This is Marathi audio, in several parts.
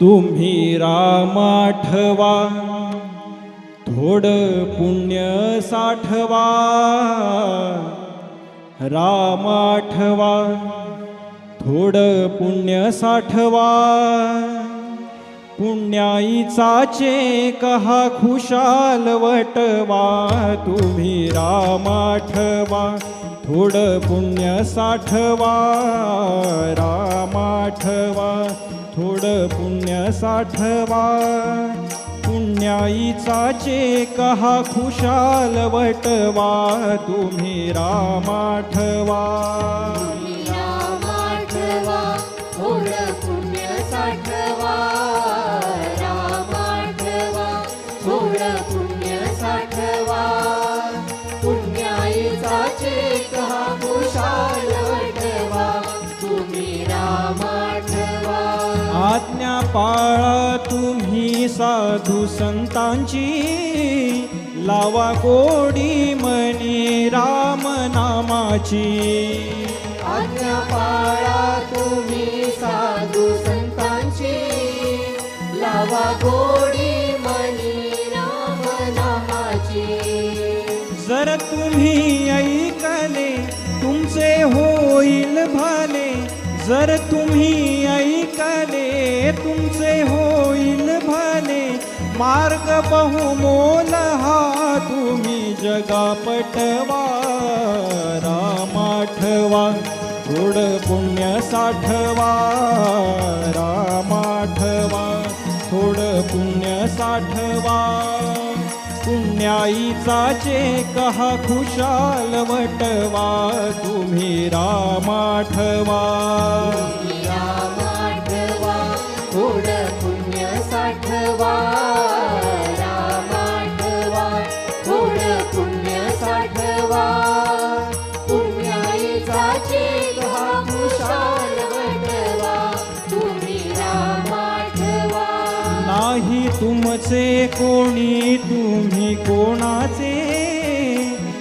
तुम्ही रामाठवा थोड पुण्य साठवा. रामाठवा थोड पुण्य साठवा. पुण्याईचाचे कहा खुशाल वटवा. तुम्ही रामाठवा थोड पुण्य साठवा. रामाठवा थोड पुण्य साठवा. पुण्याईचाचे कहा खुशाल वटवा. तुम्ही रामाठवा. आज्ञा पाळा तुम्ही साधू संतांची. लावा गोडी मनी राम नामाची. आज्ञा पाळा तुम्ही साधू संतांची. लावा गोडी मनी राम नामाची. जर तुम्ही ऐकले तुमचे होईल भले. जर तुम्ही तुमचे होईल भले. मार्ग बहुमोल हा तुम्ही जगा पटवा रामाठवा गुड पुण्य साठवा. रामाठवा थोड पुण्य साठवा. पुण्याईचा चे कहा खुशाल वटवा तुम्ही रामाठवा थोडं पुण्य साठवा. तुम्ही रामाठवा नाही तुमचे कोणी तुम्ही कोणाचे?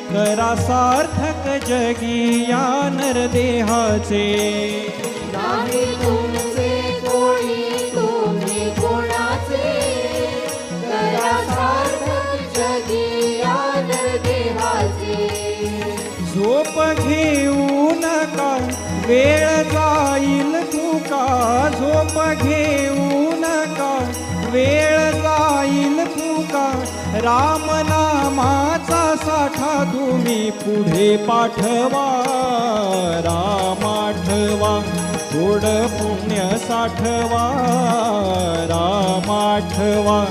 करा सार्थक जगी या नरदेहाचे. नाही तुमचे कोणी वेळ जाईल तुका झोप घेऊ नका. वेळ जाईल तुका रामनामाचा साठा तुम्ही पुढे पाठवा. रामाठवा थोड पुण्य साठवा. रामाठवा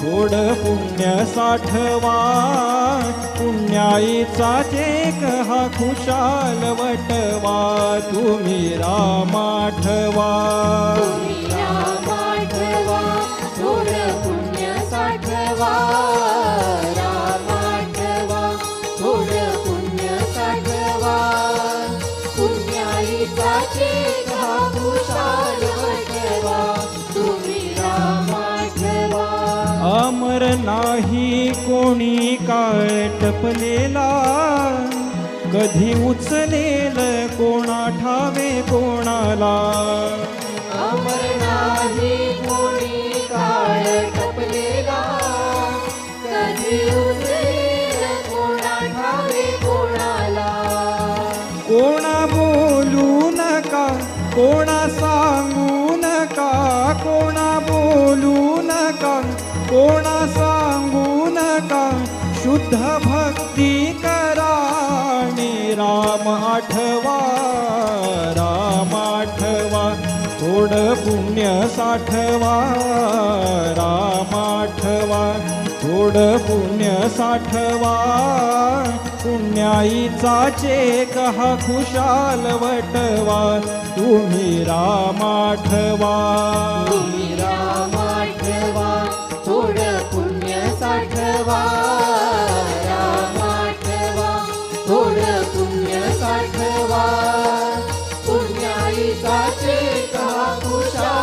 थोड पुण्य साठवा. पुण्याईचा चेक हा खुशाल वट तुम्ही रामाठवा तुम्ही रामाठवा थोडं पुण्य साठवा. रामाठवा थोडं पुण्य साठवा. पुण्याईचा चेक कुशाल वटवा तुम्ही रामाठवा अमर नाही कोणी काळ टपलेला. कधी उचलेल कोणा ठावे कोणाला? अमर नाही कोणी काळ टपलेला? कधी उचलेल कोणा ठावे कोणाला? कोणा बोलू नका कोणा सांगू नका कोणा बोलू नका कोणा सांगू नका शुद्ध भक्ती आणि राम आठवा राम आठवा थोड पुण्य साठवा राम आठवा थोड पुण्य साठवा पुण्याईचा चेक हा खुशाल वटवा तुम्ही रामाठवा तुम्ही राम साठवा पुण्याईचा चेका कुशाल